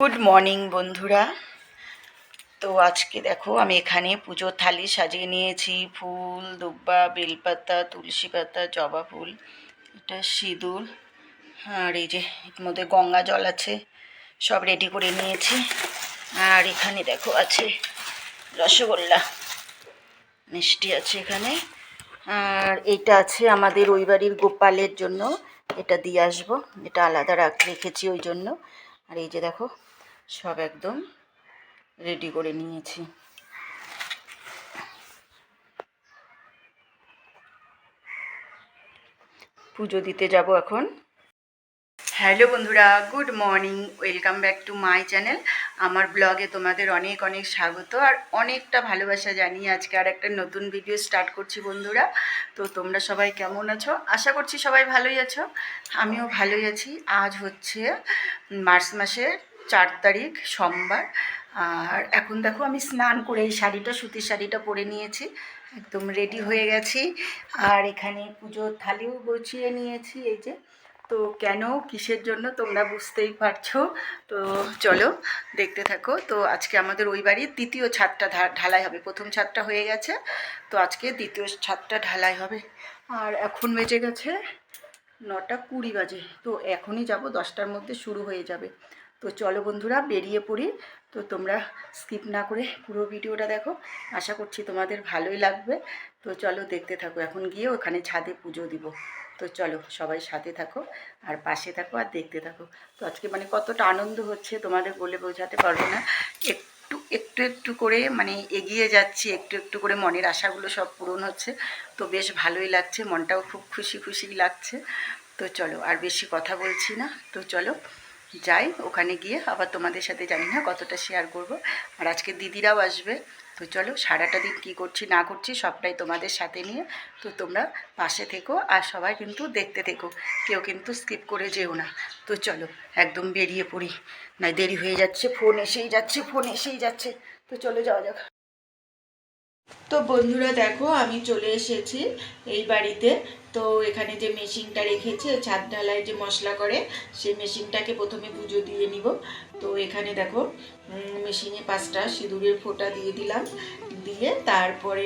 Good morning বন্ধুরা। তো আজকে দেখো, আমি এখানে পুজোর থালি সাজিয়ে নিয়েছি। ফুল, দুব্বা, বেলপাতা, তুলসী পাতা, জবা ফুল এটা সিঁদুর, আর এই যে এর মধ্যে গঙ্গা জল আছে, সব রেডি করে নিয়েছি। আর এখানে দেখো, আছে রসগোল্লা, মিষ্টি আছে এখানে। আর এইটা আছে আমাদের ওই বাড়ির গোপালের জন্য, এটা দিয়ে আসব। এটা আলাদা রাখ, রেখেছি ওই জন্য। আর এই যে দেখো, সব একদম রেডি করে নিয়েছি। পুজো দিতে যাব এখন। হ্যালো বন্ধুরা good morning welcome back to my channel আমার ব্লগে তোমাদের অনেক অনেক স্বাগত। আর অনেকটা ভালোবাসা জানিয়ে আজকে আর একটা নতুন ভিডিও স্টার্ট করছি বন্ধুরা। তো তোমরা সবাই কেমন আছো? আশা করছি সবাই ভালোই আছো। আমিও ভালোই আছি। আজ হচ্ছে মার্চ মাসের চার তারিখ, সোমবার। আর এখন দেখো আমি স্নান করে এই শাড়িটা, সুতির শাড়িটা পরে নিয়েছি। একদম রেডি হয়ে গেছি। আর এখানে পুজোর থালিও গুছিয়ে নিয়েছি, এই যে। তো কেন, কিসের জন্য তোমরা বুঝতেই পারছ? তো চলো, দেখতে থাকো। তো আজকে আমাদের ওই বাড়ির দ্বিতীয় ছাদটা ঢালাই হবে। প্রথম ছাদটা হয়ে গেছে। তো আজকে দ্বিতীয় ছাদটা ঢালাই হবে। আর এখন বেজে গেছে নটা কুড়ি বাজে। তো এখনই যাব, দশটার মধ্যে শুরু হয়ে যাবে। তো চলো বন্ধুরা, বেরিয়ে পড়ি। তো তোমরা স্কিপ না করে পুরো ভিডিওটা দেখো। আশা করছি তোমাদের ভালোই লাগবে। তো চলো দেখতে থাকো। এখন গিয়ে ওখানে ছাদে পুজো দিব। তো চলো সবাই সাথে থাকো আর পাশে থাকো আর দেখতে থাকো। তো আজকে মানে কতটা আনন্দ হচ্ছে তোমাদের বলে বোঝাতে পারব না। একটু একটু একটু করে মানে এগিয়ে যাচ্ছি, একটু একটু করে মনের আশাগুলো সব পূরণ হচ্ছে। তো বেশ ভালোই লাগছে, মনটাও খুব খুশি খুশি লাগছে। তো চলো আর বেশি কথা বলছি না। তো চলো যাই, ওখানে গিয়ে আবার তোমাদের সাথে জানি না কতটা শেয়ার করব। আর আজকে দিদিরাও আসবে। তো চলো, সারাটা দিন কী করছি, না করছি, সবটাই তোমাদের সাথে নিয়ে। তো তোমরা পাশে থেকো, আর সবাই কিন্তু দেখতে থেকো। কেউ কিন্তু স্কিপ করে যেও না। তো চলো, একদম বেরিয়ে পড়ি। না দেরি হয়ে যাচ্ছে ফোন এসেই যাচ্ছে ফোন এসেই যাচ্ছে। তো চলে যাওয়া যাক। তো বন্ধুরা দেখো, আমি চলে এসেছি এই বাড়িতে। তো এখানে যে মেশিনটা রেখেছে, ছাদ ঢালায় যে মশলা করে, সেই মেশিনটাকে প্রথমে পুজো দিয়ে নিব। তো এখানে দেখো মেশিনে পাঁচটা সিঁদুরের ফোঁটা দিয়ে দিলাম। দিয়ে তারপরে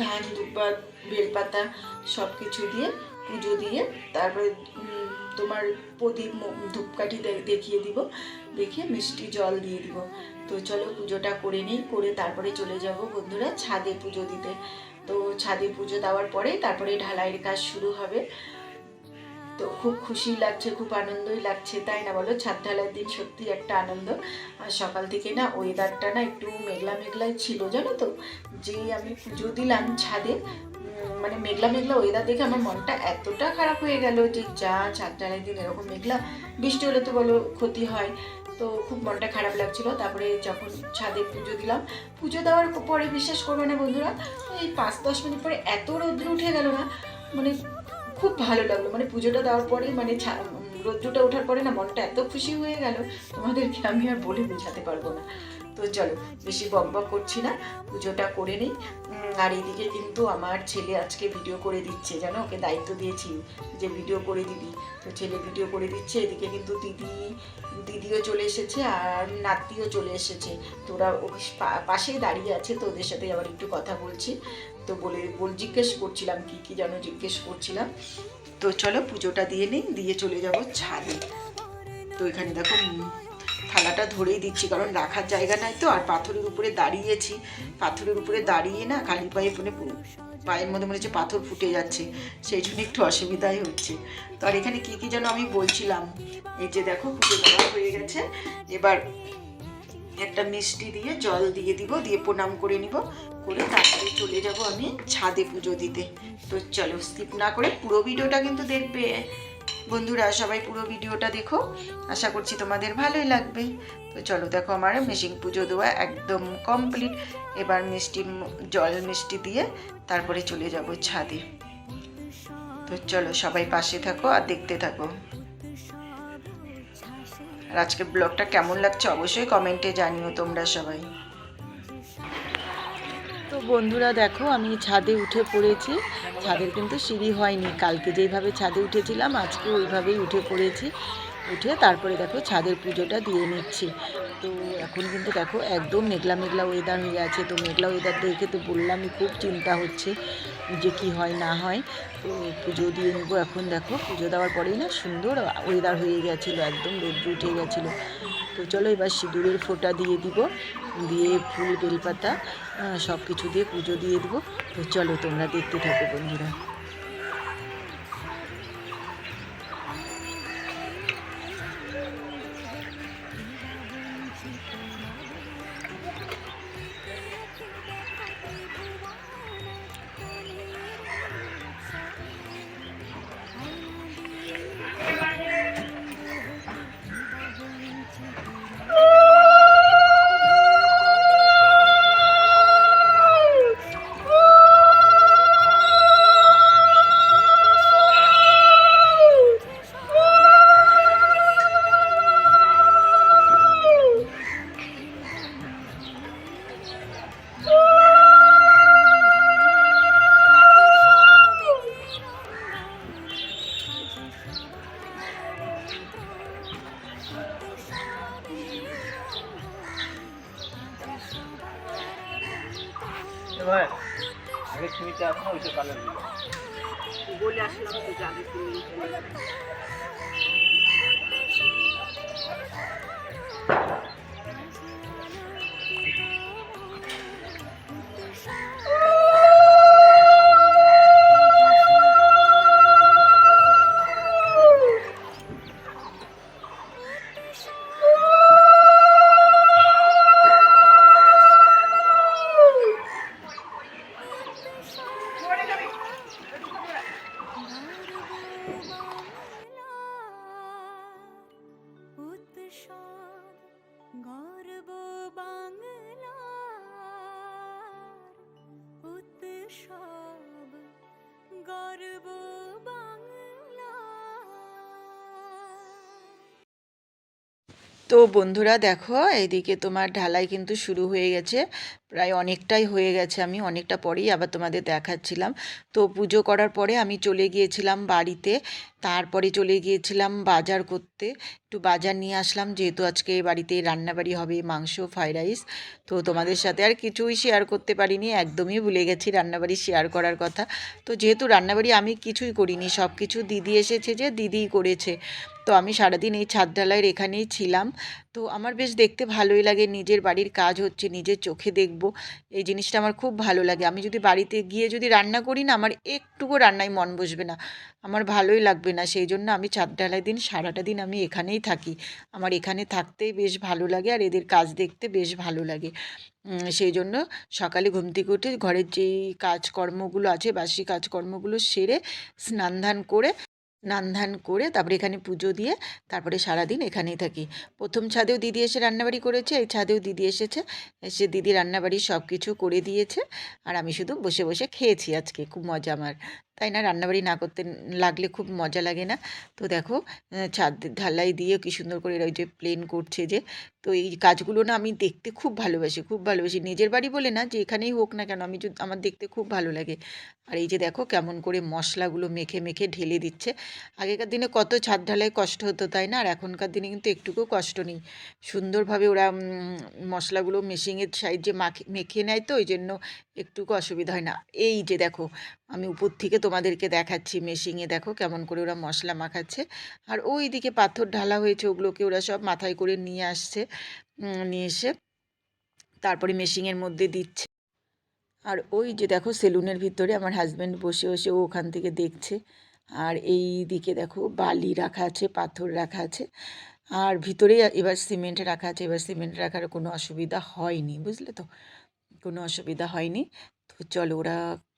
ধান দুব্বা বেলপাতা সব কিছু দিয়ে পুজো দিয়ে তারপরে তোমার প্রদীপ ধূপকাঠি দেখিয়ে দিব। দেখিয়ে মিষ্টি জল দিয়ে দিব। তো চলো পুজোটা করে নিই, করে তারপরে চলে যাব বন্ধুরা ছাদে পুজো দিতে। তো ছাদে পুজো দেওয়ার পরে তারপরে ঢালাইয়ের কাজ শুরু হবে। তো খুব খুশি লাগছে, খুব আনন্দই লাগছে, তাই না বলো? ছাদ ঢালাইয়ের দিন সত্যি একটা আনন্দ। আর সকাল থেকে না ওয়েদারটা না একটু মেঘলা মেঘলাই ছিল, জানো তো? যেই আমি পুজো দিলাম ছাদে মানে মেঘলা মেঘলা ওয়েদার দেখে আমার মনটা এতটা খারাপ হয়ে গেল যে যা ছাদ ঢালাই দিন এরকম মেঘলা, বৃষ্টি হলে তো বলো ক্ষতি হয়। তো খুব মনটা খারাপ লাগছিল। তারপরে যখন ছাদে পুজো দিলাম, পুজো দেওয়ার পরে বিশ্বাস করবে না বন্ধুরা, এই পাঁচ দশ মিনিট পরে এত রোদ্র উঠে গেল না মানে খুব ভালো লাগল। মানে পুজোটা দেওয়ার পরে মানে রৌদ্রটা ওঠার পরে না মনটা এত খুশি হয়ে গেল, তোমাদেরকে আমি আর বলে বোঝাতে পারব না। তো চলো, বেশি বক বক করছি না, পুজোটা করে নিই। আর এইদিকে কিন্তু আমার ছেলে আজকে ভিডিও করে দিচ্ছে, জানো? ওকে দায়িত্ব দিয়েছি যে ভিডিও করে দিবি। তো ছেলে ভিডিও করে দিচ্ছে, এদিকে কিন্তু দিদি, দিদিও চলে এসেছে আর নাতিও চলে এসেছে। তোরা পাশেই দাঁড়িয়ে আছে, তো ওদের সাথে আবার একটু কথা বলছি। তো বলে, বল জিজ্ঞেস করছিলাম কি কি যেন জিজ্ঞেস করছিলাম। তো চলো পুজোটা দিয়ে নিই, দিয়ে চলে যাব ছাদে। তো এখানে দেখো থালাটা ধরেই দিচ্ছি, কারণ রাখার জায়গা নাই তো, আর পাথরের উপরে দাঁড়িয়েছি। পাথরের উপরে দাঁড়িয়ে না খালি পায়ে মানে পায়ের মধ্যে মনে হচ্ছে পাথর ফুটে যাচ্ছে, সেই জন্য একটু অসুবিধাই হচ্ছে। তো আর এখানে কি কি যেন আমি বলছিলাম, এই যে দেখো পুজো দেওয়া হয়ে গেছে। এবার একটা মিষ্টি দিয়ে জল দিয়ে দিব, দিয়ে প্রণাম করে নিব। করে তারপরে চলে যাব আমি ছাদে পুজো দিতে। তো চলো স্কিপ না করে পুরো ভিডিওটা কিন্তু দেখবে। বন্ধুরা, সবাই পুরো ভিডিওটা দেখো। আশা করছি তোমাদের ভালোই লাগবে। তো চলো দেখো আমার মেশিন পুজো দেওয়া একদম কমপ্লিট এবার মিষ্টি জল মিষ্টি দিয়ে তারপরে চলে যাব ছাদে। তো চলো সবাই পাশে থাকো আর দেখতে থাকো। আর আজকে ব্লগটা কেমন লাগছে অবশ্যই কমেন্টে জানিও তোমরা সবাই। তো বন্ধুরা দেখো, আমি ছাদে উঠে পড়েছি। ছাদের কিন্তু সিঁড়ি হয়নি। কালকে যেইভাবে ছাদে উঠেছিলাম, আজকে ওইভাবেই উঠে পড়েছি। উঠে তারপরে দেখো ছাদের পুজোটা দিয়ে নিচ্ছি। তো এখন কিন্তু দেখো একদম মেঘলা মেঘলা ওয়েদার হয়ে আছে। তো মেঘলা ওয়েদার দেখে তো বললামই খুব চিন্তা হচ্ছে যে কি হয়, না হয়। তো পুজো দিয়ে নেব এখন দেখো। পুজো দেওয়ার পরেই না সুন্দর ওয়েদার হয়ে গেছিল, একদম রোদ্র উঠে গেছিল। তো চলো এবার সিঁদুরের ফোঁটা দিয়ে দিব। দিয়ে ফুল বেলপাতা সব কিছু দিয়ে পুজো দিয়ে দেবো। তো চলো তোমরা দেখতে থাকো বন্ধুরা। গর্ব তো বন্ধুরা দেখো এদিকে তোমার ঢালাই কিন্তু শুরু হয়ে গেছে। প্রায় অনেকটাই হয়ে গেছে আমি, অনেকটা পরেই আবার তোমাদের দেখাচ্ছিলাম। তো পুজো করার পরে আমি চলে গিয়েছিলাম বাড়িতে, তারপরে চলে গিয়েছিলাম বাজার করতে। একটু বাজার নিয়ে আসলাম, যেহেতু আজকে বাড়িতে রান্নাবাড়ি হবে, মাংস, ফ্রাইড রাইস। তো তোমাদের সাথে আর কিছুই শেয়ার করতে পারিনি, একদমই ভুলে গেছি রান্নাবাড়ি শেয়ার করার কথা। তো যেহেতু রান্নাবাড়ি আমি কিছুই করিনি সব কিছু দিদি এসেছে যে দিদিই করেছে। তো আমি সারাদিন এই ছাদ ঢালাইয়ের এখানেই ছিলাম। তো আমার বেশ দেখতে ভালোই লাগে, নিজের বাড়ির কাজ হচ্ছে, নিজের চোখে দেখব এই জিনিসটা আমার খুব ভালো লাগে। আমি যদি বাড়িতে গিয়ে যদি রান্না করি না, আমার একটুকু রান্নায় মন বসবে না। আমার ভালোই লাগবে না। সেই জন্য আমি ঢালাই দিন, সারাটা দিন আমি এখানেই থাকি। আমার এখানে থাকতেই বেশ ভালো লাগে আর এদের কাজ দেখতে বেশ ভালো লাগে। সেই জন্য সকালে ঘুম থেকে উঠে ঘরের যেই কাজকর্মগুলো আছে, বাসি কাজকর্মগুলো সেরে স্নান ধান করে স্নান ধান করে তারপরে এখানে পুজো দিয়ে তারপরে সারাদিন এখানেই থাকি। প্রথম ছাদেও দিদি এসে রান্নাবাড়ি করেছে, এই ছাদেও দিদি এসেছে। এসে দিদি রান্নাবাড়ি সব কিছু করে দিয়েছে। আর আমি শুধু বসে বসে খেয়েছি আজকে, খুব মজা আমার। তাই না? রান্নাবাড়ি না করতে লাগলে খুব মজা লাগে না? তো দেখো ছাদ ঢালাই দিয়ে কি সুন্দর করে ওই যে প্লেন করছে যে, তো এই কাজগুলো না আমি দেখতে খুব ভালোবাসি খুব ভালোবাসি। নিজের বাড়ি বলে না যে এখানেই হোক না কেন, আমি যদি, আমার দেখতে খুব ভালো লাগে। আর এই যে দেখো কেমন করে মশলাগুলো মেখে মেখে ঢেলে দিচ্ছে। আগেকার দিনে কত ছাদ ঢালাই কষ্ট হতো, তাই না? আর এখনকার দিনে কিন্তু একটুকুও কষ্ট নেই। সুন্দরভাবে ওরা মশলাগুলো মেশিনের সাইডে মাখে, মেখে নেয় তো, ওই জন্য একটুকু অসুবিধা হয় না। এই যে দেখো আমি উপর থেকে তোমাদেরকে দেখাচ্ছি মেশিনে দেখো কেমন করে ওরা মশলা মাখাচ্ছে। আর ওই দিকে পাথর ঢালা হয়েছে, ওগুলোকে ওরা সব মাথায় করে নিয়ে আসছে নিয়ে এসে তারপরে মেশিনের মধ্যে দিচ্ছে। আর ওই যে দেখো সেলুনের ভিতরে আমার হাজব্যান্ড বসে বসে ও ওখান থেকে দেখছে। আর এই দিকে দেখো বালি রাখা আছে, পাথর রাখা আছে। আর ভিতরে এবার সিমেন্ট রাখা আছে, এবার সিমেন্ট রাখার কোনো অসুবিধা হয়নি, বুঝলে তো? কোনো অসুবিধা হয়নি। তো চলো ওরা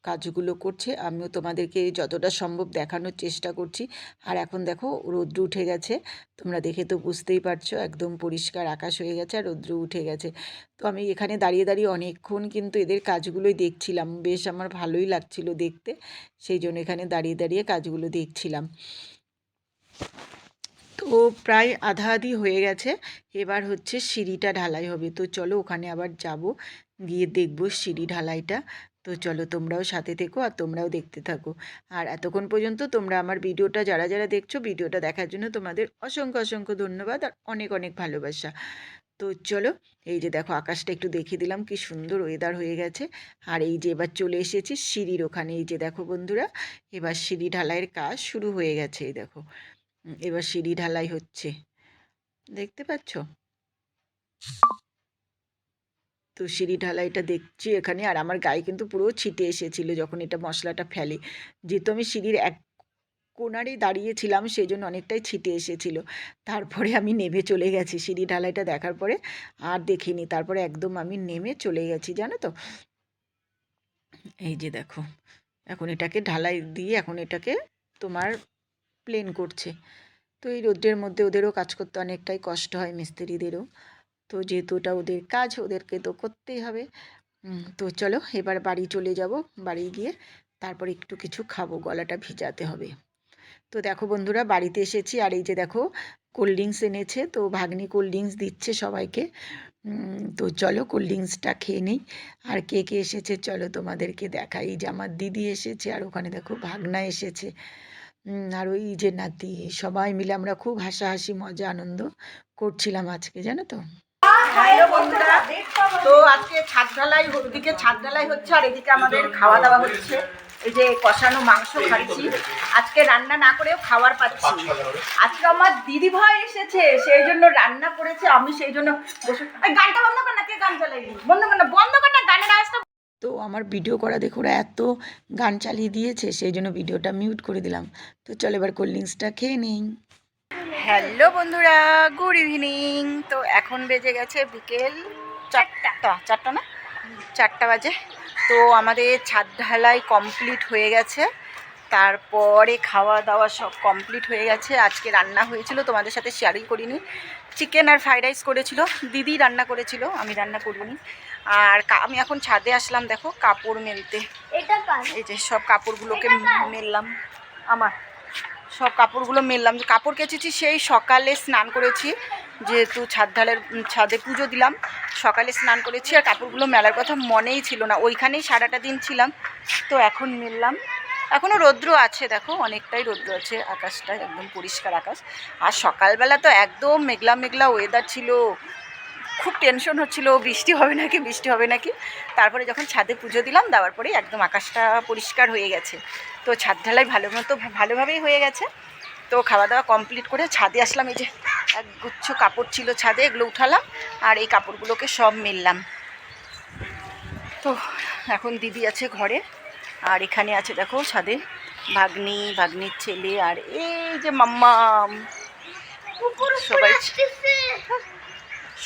কাজগুলো করছে, আমিও তোমাদেরকে যতটা সম্ভব দেখানোর চেষ্টা করছি। আর এখন দেখো, রৌদ্র উঠে গেছে, তোমরা দেখে তো বুঝতেই পারছ, একদম পরিষ্কার আকাশ হয়ে গেছে আর রৌদ্র উঠে গেছে। তো আমি এখানে দাঁড়িয়ে দাঁড়িয়ে অনেকক্ষণ কিন্তু এদের কাজগুলোই দেখছিলাম, বেশ আমার ভালোই লাগছিল দেখতে, সেই জন্য এখানে দাঁড়িয়ে দাঁড়িয়ে কাজগুলো দেখছিলাম। তো প্রায় আধা আধি হয়ে গেছে, এবার হচ্ছে সিঁড়িটা ঢালাই হবে, তো চলো ওখানে আবার যাব, গিয়ে দেখব সিঁড়ি ঢালাইটা। তো চলো তোমরাও সাথে থেকো আর তোমরাও দেখতে থাকো। আর এতক্ষণ পর্যন্ত তোমরা আমার ভিডিওটা যারা যারা দেখছ ভিডিওটা দেখার জন্য তোমাদের অসংখ্য অসংখ্য ধন্যবাদ আর অনেক অনেক ভালোবাসা। তো চলো এই যে দেখো আকাশটা একটু দেখিয়ে দিলাম কি সুন্দর ওয়েদার হয়ে গেছে। আর এই যে এবার চলে এসেছি সিঁড়ির ওখানে। এই যে দেখো বন্ধুরা, এবার সিঁড়ি ঢালাইয়ের কাজ শুরু হয়ে গেছে, এই দেখো। এবার সিঁড়ি ঢালাই হচ্ছে। দেখতে পাচ্ছ? তো সিঁড়ি ঢালাইটা দেখছি এখানে, আর আমার গায়ে কিন্তু পুরো ছিটে এসেছিল যখন এটা মশলাটা ফেলে। যেহেতু আমি সিঁড়ির এক কোনারেই দাঁড়িয়েছিলাম সেই জন্য অনেকটাই ছিটে এসেছিল। তারপরে আমি নেমে চলে গেছি সিঁড়ি ঢালাইটা দেখার পরে, আর দেখিনি। তারপরে একদম আমি নেমে চলে গেছি, জানো তো? এই যে দেখো, এখন এটাকে ঢালাই দিয়ে এখন এটাকে তোমার প্লেন করছে। তো এই রোদ্রের মধ্যে ওদেরও কাজ করতে অনেকটাই কষ্ট হয়, মিস্ত্রিদেরও। তো যেহেতু ওটা ওদের কাজ, ওদেরকে তো করতেই হবে। তো চলো এবার বাড়ি চলে যাব। বাড়ি গিয়ে তারপর একটু কিছু খাব, গলাটা ভিজাতে হবে। তো দেখো বন্ধুরা, বাড়িতে এসেছি। আর এই যে দেখো কোল্ড ড্রিঙ্কস এনেছে। তো ভাগ্নি কোল্ড ড্রিঙ্কস দিচ্ছে সবাইকে। তো চলো কোল্ড ড্রিঙ্কসটা খেয়ে নিই। আর কে কে এসেছে চলো তোমাদেরকে দেখাই। যে আমার দিদি এসেছে আর ওখানে দেখো ভাগনা এসেছে। আর ওই যে নাতি, সবাই মিলে আমরা খুব হাসাহাসি, মজা, আনন্দ করছিলাম আজকে, জানো তো? তো আজকে ছাদ ঢালাই ওদিকে ছাদ ঢালাই হচ্ছে আর এদিকে আমাদের খাওয়া দাওয়া হচ্ছে। এই যে কষানো মাংস খাচ্ছি। আজকে রান্না না করেও খাবার পাচ্ছি। আজকে আমার দিদি ভাই এসেছে, সেই জন্য রান্না করেছে। আমি সেই জন্য গানটা বন্ধ কর না, কে গান চালাইলি বন্ধ কর না, বন্ধ কর না, গানের আওয়াজটা তো আমার ভিডিও করা দেখো, ওরা এত গান চালিয়ে দিয়েছে, সেই জন্য ভিডিওটা মিউট করে দিলাম। তো চলো এবার কোল্ড ড্রিঙ্কসটা খেয়ে নিই। হ্যালো বন্ধুরা গুড ইভিনিং তো এখন বেজে গেছে বিকেল চারটা। চারটা। না? চারটা বাজে। তো আমাদের ছাদ ঢালাই কমপ্লিট হয়ে গেছে। তারপরে খাওয়া দাওয়া সব কমপ্লিট হয়ে গেছে। আজকে রান্না হয়েছিল তোমাদের সাথে শেয়ারই করিনি। চিকেন আর ফ্রাইড রাইস করেছিল। দিদি রান্না করেছিল আমি রান্না করিনি। আর আমি এখন ছাদে আসলাম দেখো কাপড় মেলতে। এই যে সব কাপড়গুলোকে মেললাম। আমার। সব কাপড়গুলো মেললাম। যে কাপড় কেচেছি সেই সকালে স্নান করেছি, যেহেতু ছাদ ঢালের ছাদে পুজো দিলাম, সকালে স্নান করেছি আর কাপড়গুলো মেলার কথা মনেই ছিল না। ওইখানেই সারাটা দিন ছিলাম, তো এখন মেললাম। এখনও রৌদ্র আছে, দেখো, অনেকটাই রৌদ্র আছে, আকাশটা একদম পরিষ্কার আকাশ। আর সকালবেলা তো একদম মেঘলা মেঘলা ওয়েদার ছিল। খুব টেনশন হচ্ছিল বৃষ্টি হবে নাকি বৃষ্টি হবে নাকি? তারপরে যখন ছাদে পুজো দিলাম দেওয়ার পরে একদম আকাশটা পরিষ্কার হয়ে গেছে। তো ছাদ ঢালাই ভালো মতো ভালোভাবেই হয়ে গেছে। তো খাওয়া দাওয়া কমপ্লিট করে ছাদে আসলাম এই যে এক গুচ্ছ কাপড় ছিল ছাদে এগুলো উঠালাম আর এই কাপড়গুলোকে সব মিললাম। তো এখন দিদি আছে ঘরে আর এখানে আছে দেখো ছাদে ভাগ্নি ভাগ্নির ছেলে আর এই যে মাম্মাম। সবাই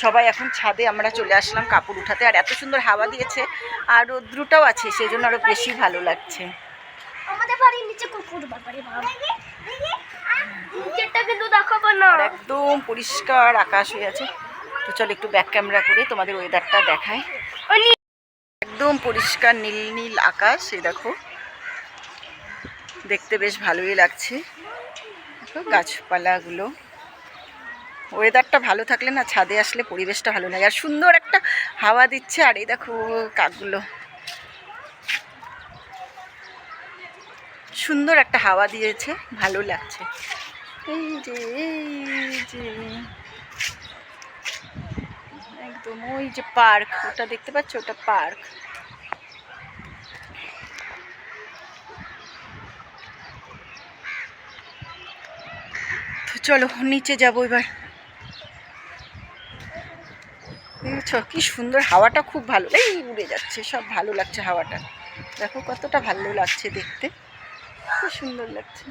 সবাই এখন ছাদে আমরা চলে আসলাম কাপড় উঠাতে। আর এত সুন্দর হাওয়া দিয়েছে আর রৌদ্রটাও আছে সেই জন্য আরও বেশি ভালো লাগছে। আমাদের বাড়ির নিচে কুকুর বাবারে নিচেরটা কিন্তু দেখাবো না। একদম পরিষ্কার আকাশ হয়ে আছে। তো চল একটু ব্যাক ক্যামেরা করে তোমাদের ওয়েদারটা দেখায় একদম পরিষ্কার নীল নীল আকাশ এই দেখো। দেখতে বেশ ভালোই লাগছে। গাছপালাগুলো। ওয়েদারটা ভালো থাকলে না ছাদে আসলে পরিবেশটা ভালো লাগে। আর সুন্দর একটা হাওয়া দিচ্ছে, আর এই দেখো কাকগুলো। সুন্দর একটা হাওয়া দিয়েছে, ভালো লাগছে। এই যে এই যে। একদম ওই যে পার্ক, ওটা দেখতে পাচ্ছ? ওটা পার্ক। তো চলো, নিচে যাব এবার। দেখছ, কি সুন্দর হাওয়াটা খুব ভালো। এই উড়ে যাচ্ছে, সব ভালো লাগছে হাওয়াটা। দেখো কতটা ভালো লাগছে দেখতে। খুব সুন্দর লাগছে।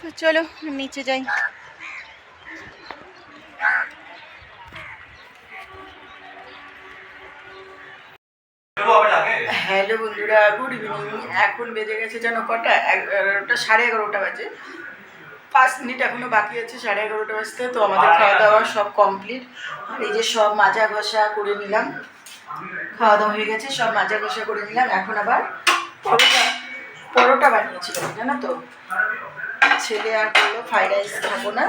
তো চলো নিচে যাই। হ্যালো বন্ধুরা, গুড ইভিনিং। এখন বেজে গেছে যেন কটা? এগারোটা, সাড়ে এগারোটা বাজে। পাঁচ মিনিট এখনও বাকি আছে সাড়ে এগারোটা বাজতে তো আমাদের খাওয়া দাওয়া সব কমপ্লিট আর এই যে সব মাজা ঘষা করে নিলাম। খাওয়া দাওয়া হয়ে গেছে সব মাজা ঘষা করে নিলাম। এখন আবার পরোটা পরোটা বানিয়েছিলাম জানো তো? ছেলে আর বলল ফ্রাইড রাইস খাব না।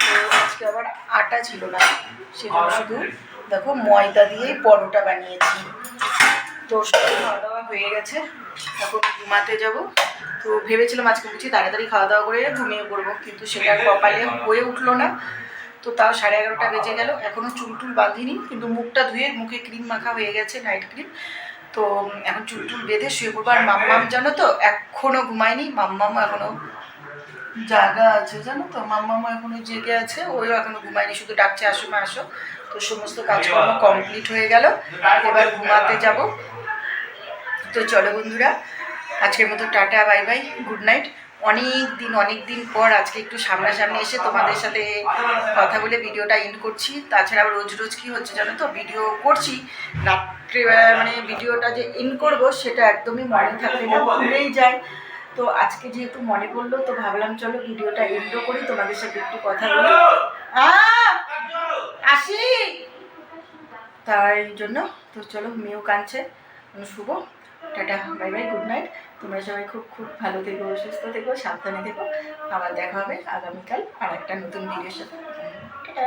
তো আজকে আবার আটা ছিল না সেজন্য শুধু দেখো ময়দা দিয়েই পরোটা বানিয়েছি। তো সব খাওয়া দাওয়া হয়ে গেছে। এখন ঘুমাতে যাব। তো ভেবেছিলাম আজকে বুঝি তাড়াতাড়ি খাওয়া দাওয়া করে ঘুমিয়ে পড়ব, কিন্তু সেটা কপালে হয়ে উঠল না। তো তাও সাড়ে এগারোটা বেজে গেল এখনও চুল টুল বাঁধিনি, কিন্তু মুখটা ধুয়ে মুখে ক্রিম মাখা হয়ে গেছে নাইট ক্রিম তো এখন চুল টুল বেঁধে শুয়ে পড়ব, আর মাম্মাম জানো তো এখনও ঘুমায়নি, মাম্মামও এখনও জাগা আছে, জানো তো, মাম্মামও এখনও জেগে আছে, ওইও এখনও ঘুমায়নি, শুধু ডাকছে, আসো মা, আসো। তো সমস্ত কাজকর্ম কমপ্লিট হয়ে গেল, এবার ঘুমাতে যাব। তো চলো বন্ধুরা, আজকের মতো tata, bye bye, good night. অনেক দিন অনেক দিন পর আজকে একটু সামনাসামনি এসে তোমাদের সাথে কথা বলে ভিডিওটা এন্ড করছি। তাছাড়া রোজ রোজ কী হচ্ছে জানো তো? ভিডিও করছি। রাত্রিবেলা মানে ভিডিওটা যে এন্ড করব, সেটা একদমই মনে থাকবে না, ভুলেই যায় তো আজকে যেহেতু মনে পড়ল, তো ভাবলাম চলো ভিডিওটা এন্ডও করি, তোমাদের সাথে একটু কথা বলি! আসি! তাই জন্য, তো চলো মেয়েও কাঁদছে শুভ tata, bye bye, good night. তোমরা সবাই খুব খুব ভালো থেকো, সুস্থ থেকো, সাবধানে থেকো। আবার দেখা হবে আগামীকাল আর একটা নতুন ভিডিওর সাথে। টাটা।